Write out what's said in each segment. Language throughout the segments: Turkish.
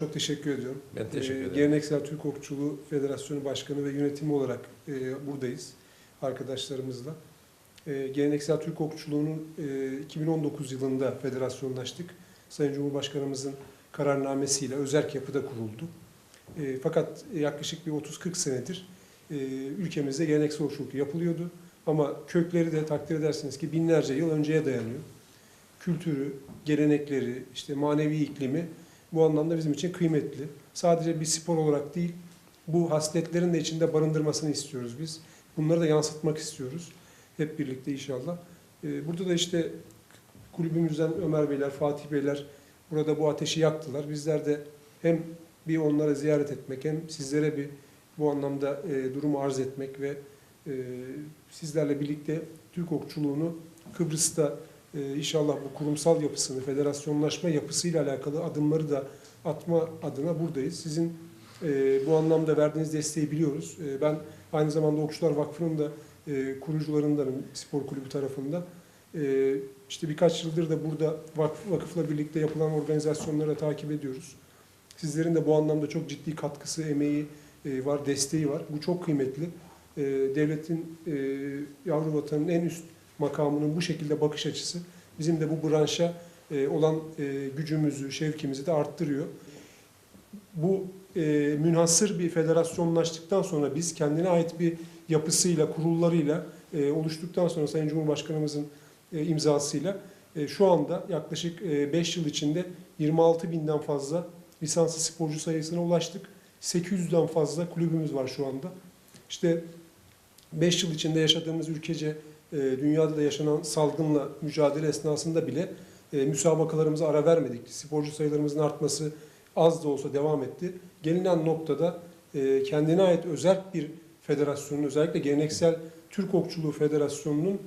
Çok teşekkür ediyorum. Ben teşekkür Ee, ederim. Geleneksel Türk Okçuluğu Federasyonu Başkanı ve yönetimi olarak e, buradayız arkadaşlarımızla. E, Geleneksel Türk Okçuluğu'nun e, 2019 yılında federasyonlaştık. Sayın Cumhurbaşkanımızın kararnamesiyle özerk yapıda kuruldu. E, fakat yaklaşık bir 30-40 senedir e, ülkemizde geleneksel okçuluk yapılıyordu. Ama kökleri de takdir edersiniz ki binlerce yıl önceye dayanıyor. Kültürü, gelenekleri, işte manevi iklimi bu anlamda bizim için kıymetli. Sadece bir spor olarak değil, bu hasletlerin de içinde barındırmasını istiyoruz biz. Bunları da yansıtmak istiyoruz. Hep birlikte inşallah. Ee, Burada da işte kulübümüzden Ömer Beyler, Fatih Beyler burada bu ateşi yaktılar. Bizler de hem bir onlara ziyaret etmek hem sizlere bir bu anlamda e, durumu arz etmek ve e, sizlerle birlikte Türk okçuluğunu Kıbrıs'ta inşallah bu kurumsal yapısını, federasyonlaşma yapısıyla alakalı adımları da atma adına buradayız. Sizin e, bu anlamda verdiğiniz desteği biliyoruz. E, ben aynı zamanda Okçular Vakfı'nın da e, kurucularındanım spor kulübü tarafından. E, işte birkaç yıldır da burada vakıf, vakıfla birlikte yapılan organizasyonları takip ediyoruz. Sizlerin de bu anlamda çok ciddi katkısı, emeği var, desteği var. Bu çok kıymetli. Devletin, yavru vatanın en üst makamının bu şekilde bakış açısı bizim de bu branşa e, olan e, gücümüzü, şevkimizi de arttırıyor. Bu e, münhasır bir federasyonlaştıktan sonra biz kendine ait bir yapısıyla, kurullarıyla e, oluştuktan sonra Sayın Cumhurbaşkanımızın e, imzasıyla e, şu anda yaklaşık 5 yıl içinde 26 binden fazla lisanslı sporcu sayısına ulaştık. 800'den fazla kulübümüz var şu anda. İşte 5 yıl içinde yaşadığımız ülkece e, dünyada da yaşanan salgınla mücadele esnasında bile e, müsabakalarımıza ara vermedik. Sporcu sayılarımızın artması az da olsa devam etti. Gelinen noktada e, kendine ait özel bir federasyonun özellikle geleneksel Türk Okçuluğu Federasyonu'nun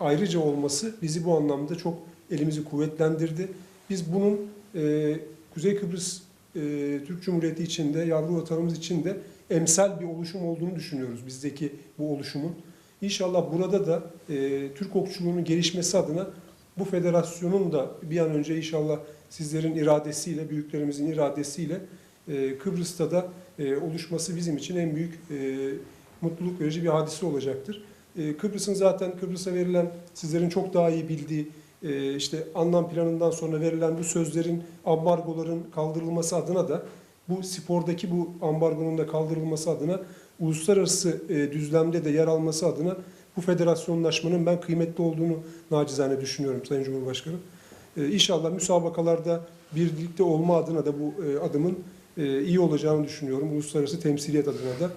ayrıca olması bizi bu anlamda çok elimizi kuvvetlendirdi. Biz bunun e, Kuzey Kıbrıs e, Türk Cumhuriyeti içinde, yavru vatanımız için de emsal bir oluşum olduğunu düşünüyoruz bizdeki bu oluşumun. İnşallah burada da e, Türk okçuluğunun gelişmesi adına bu federasyonun da bir an önce inşallah sizlerin iradesiyle, büyüklerimizin iradesiyle e, Kıbrıs'ta da e, oluşması bizim için en büyük e, mutluluk verici bir hadise olacaktır. E, Kıbrıs'ın zaten Kıbrıs'a verilen sizlerin çok daha iyi bildiği e, işte anlam planından sonra verilen bu sözlerin, ambargoların kaldırılması adına da bu spordaki bu ambargonun da kaldırılması adına uluslararası e, düzlemde de yer alması adına bu federasyonlaşmanın ben kıymetli olduğunu nacizane düşünüyorum Sayın Cumhurbaşkanım. E, İnşallah müsabakalarda birlikte olma adına da bu e, adımın e, iyi olacağını düşünüyorum. Uluslararası temsiliyet adına da.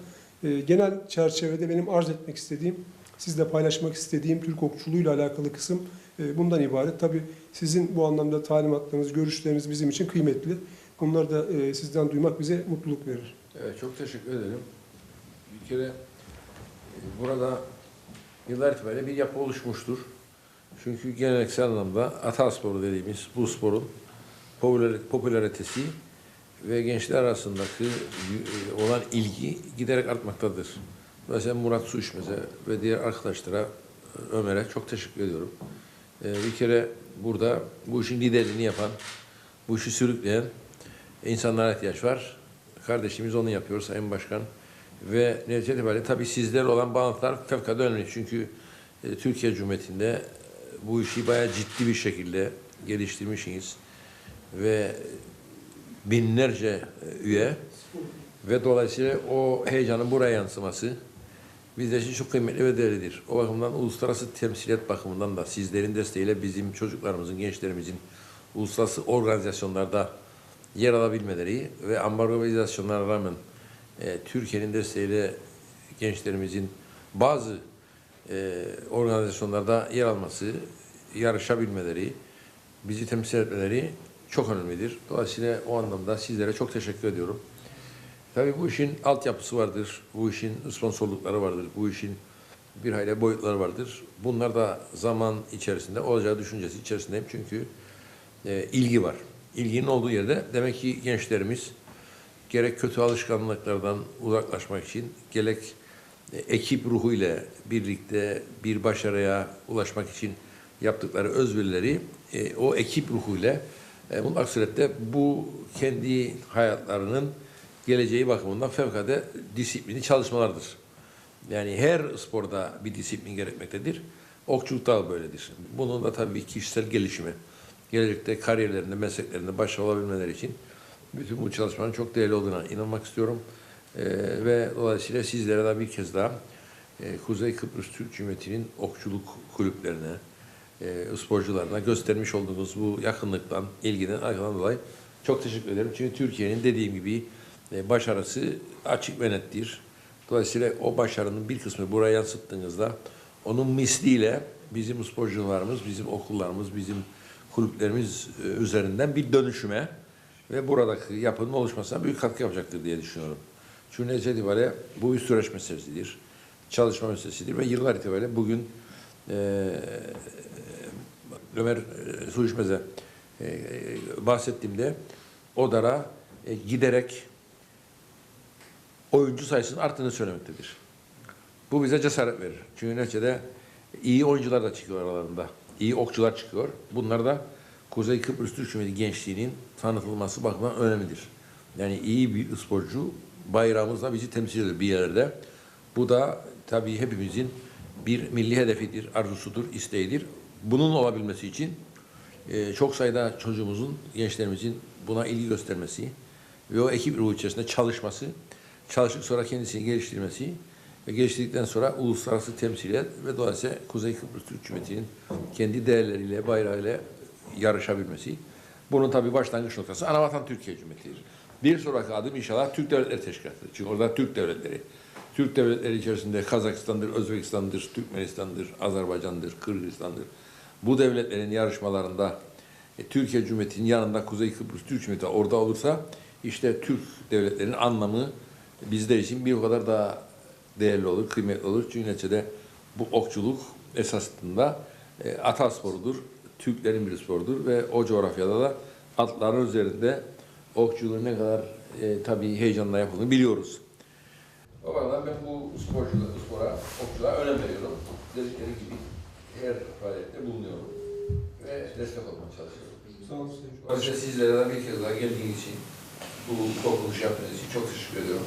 E, Genel çerçevede benim arz etmek istediğim, sizle paylaşmak istediğim Türk okçuluğuyla alakalı kısım e, bundan ibaret. Tabii sizin bu anlamda talimatlarınız, görüşleriniz bizim için kıymetli. Bunları da e, sizden duymak bize mutluluk verir. Evet, çok teşekkür ederim. Bir kere e, burada yıllar itibariyle bir yapı oluşmuştur. Çünkü geleneksel anlamda atasporu dediğimiz bu sporun popülaritesi ve gençler arasındaki e, olan ilgi giderek artmaktadır. Mesela Murat Su İçmez'e ve diğer arkadaşlara, e, Ömer'e çok teşekkür ediyorum. Bir kere burada bu işin liderliğini yapan, bu işi sürükleyen insanlara ihtiyaç var. Kardeşimiz onu yapıyor Sayın Başkan. Ve netice itibariyle tabii sizlerle olan bağlantılar fevkalade önemli. Çünkü e, Türkiye Cumhuriyeti'nde e, bu işi bayağı ciddi bir şekilde geliştirmişsiniz. Ve binlerce e, üye ve dolayısıyla o heyecanın buraya yansıması bizler için çok kıymetli ve değerlidir. O bakımdan uluslararası temsiliyet bakımından da sizlerin desteğiyle bizim çocuklarımızın, gençlerimizin uluslararası organizasyonlarda yer alabilmeleri ve ambargo organizasyonlara rağmen e, Türkiye'nin desteğiyle gençlerimizin bazı e, organizasyonlarda yer alması, yarışabilmeleri, bizi temsil etmeleri çok önemlidir. Dolayısıyla o anlamda sizlere çok teşekkür ediyorum. Tabii bu işin altyapısı vardır, bu işin sponsorlukları vardır, bu işin bir hayli boyutları vardır. Bunlar da zaman içerisinde olacağı düşüncesi içerisindeyim çünkü e, ilgi var. İlginin olduğu yerde demek ki gençlerimiz gerek kötü alışkanlıklardan uzaklaşmak için gerek e, ekip ruhu ile birlikte bir başarıya ulaşmak için yaptıkları özverileri e, o ekip ruhu ile E, mutlak surette bu kendi hayatlarının geleceği bakımından fevkalade disiplini çalışmalardır. Yani her sporda bir disiplin gerekmektedir. Okçulukta da böyledir. Bunun da tabii kişisel gelişimi, gelecekte kariyerlerinde, mesleklerinde başarılı olabilmeleri için bütün bu çalışmanın çok değerli olduğuna inanmak istiyorum. Ee, ve dolayısıyla sizlere de bir kez daha e, Kuzey Kıbrıs Türk Cumhuriyeti'nin okçuluk kulüplerine, e, sporcularına göstermiş olduğunuz bu yakınlıktan, ilgiden, arkadan dolayı çok teşekkür ederim. Çünkü Türkiye'nin dediğim gibi e, başarısı açık ve nettir. Dolayısıyla o başarının bir kısmı buraya yansıttığınızda onun misliyle bizim sporcularımız, bizim okullarımız, bizim kulüplerimiz e, üzerinden bir dönüşüme ve buradaki yapının oluşmasına büyük katkı yapacaktır diye düşünüyorum. Çünkü netice itibariyle bu bir süreç meselesidir. Çalışma meselesidir ve yıllar itibariyle bugün e, Ömer e, Su İçmez'e e, bahsettiğimde Odar'a e, giderek oyuncu sayısının arttığını söylemektedir. Bu bize cesaret verir. Çünkü neticede iyi oyuncular da çıkıyor aralarında. İyi okçular çıkıyor. Bunlar da Kuzey Kıbrıs Türk Cumhuriyeti gençliğinin tanıtılması bakımından önemlidir. Yani iyi bir sporcu bayrağımızla bizi temsil eder bir yerlerde. Bu da tabii hepimizin bir milli hedefidir, arzusudur, isteğidir. Bunun olabilmesi için e, çok sayıda çocuğumuzun, gençlerimizin buna ilgi göstermesi ve o ekip ruhu içerisinde çalışması, çalışıp sonra kendisini geliştirmesi ve geliştirdikten sonra uluslararası temsiliyet ve dolayısıyla Kuzey Kıbrıs Türk Cumhuriyeti'nin kendi değerleriyle, bayrağıyla yarışabilmesi. Bunun tabii başlangıç noktası Anavatan Türkiye Cumhuriyeti'dir. Bir sonraki adım inşallah Türk Devletleri Teşkilatı'dır. Çünkü orada Türk devletleri, Türk devletleri içerisinde Kazakistan'dır, Özbekistan'dır, Türkmenistan'dır, Azerbaycan'dır, Kırgızistan'dır. Bu devletlerin yarışmalarında e, Türkiye Cumhuriyeti'nin yanında Kuzey Kıbrıs Türk Cumhuriyeti orada olursa işte Türk devletlerinin anlamı bizler için bir o kadar daha değerli olur, kıymetli olur. Çünkü neticede bu okçuluk esasında e, ata sporudur. Türklerin bir sporudur ve o coğrafyada da atların üzerinde okçuluğun ne kadar e, tabii heyecanla yapıldığını biliyoruz. O bakımdan ben bu sporculara, spora, okçuluğa önem veriyorum. Dedikleri gibi her faaliyette bulunuyorum ve destek olmaya çalışıyorum. Sağ olun. Dolayısıyla sizlere de bir kez daha geldiğiniz için, bu dokunuşu yaptığınız için çok teşekkür ediyorum.